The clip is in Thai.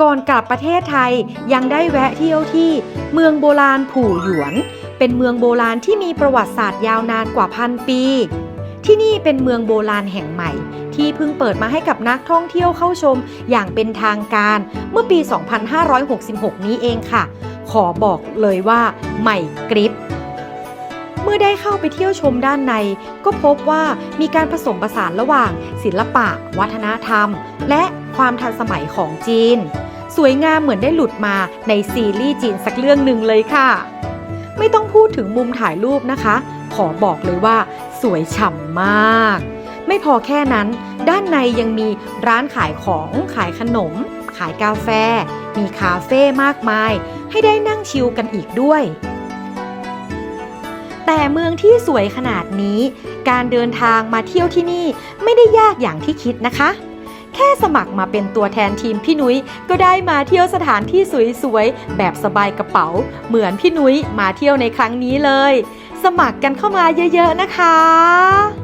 ก่อนกลับประเทศไทยยังได้แวะเที่ยวที่ เมืองโบราณผู่หยวน เป็นเมืองโบราณที่มีประวัติศาสตร์ยาวนานกว่าพันปี ที่นี่เป็นเมืองโบราณแห่งใหม่ ที่เพิ่งเปิดมาให้กับนักท่องเที่ยวเข้าชมอย่างเป็นทางการเมื่อปี 2566 นี้เองค่ะ ขอบอกเลยว่าใหม่กริปเมื่อได้เข้าไปเที่ยวชมด้านใน ก็พบว่ามีการผสมผสานระหว่าง ศิลปะ วัฒนธรรม และ ความทันสมัยของจีน สวยงามเหมือนได้หลุดมาในซีรีส์จีนสักเรื่องหนึ่งเลยค่ะ ไม่ต้องพูดถึงมุมถ่ายรูปนะคะ ขอบอกเลยว่า สวยฉ่ำมาก ไม่พอแค่นั้น ด้านในยังมีร้านขายของขายขนม ขายกาแฟ มีคาเฟ่มากมาย ให้ได้นั่งชิลกันอีกด้วยแต่เมืองที่สวยขนาดนี้ การเดินทางมาเที่ยวที่นี่ไม่ได้ยากอย่างที่คิดนะคะ แค่สมัครมาเป็นตัวแทนทีมพี่นุ้ยก็ได้มาเที่ยวสถานที่สวยๆ แบบสบายกระเป๋า เหมือนพี่นุ้ยมาเที่ยวในครั้งนี้เลย สมัครกันเข้ามาเยอะๆนะคะ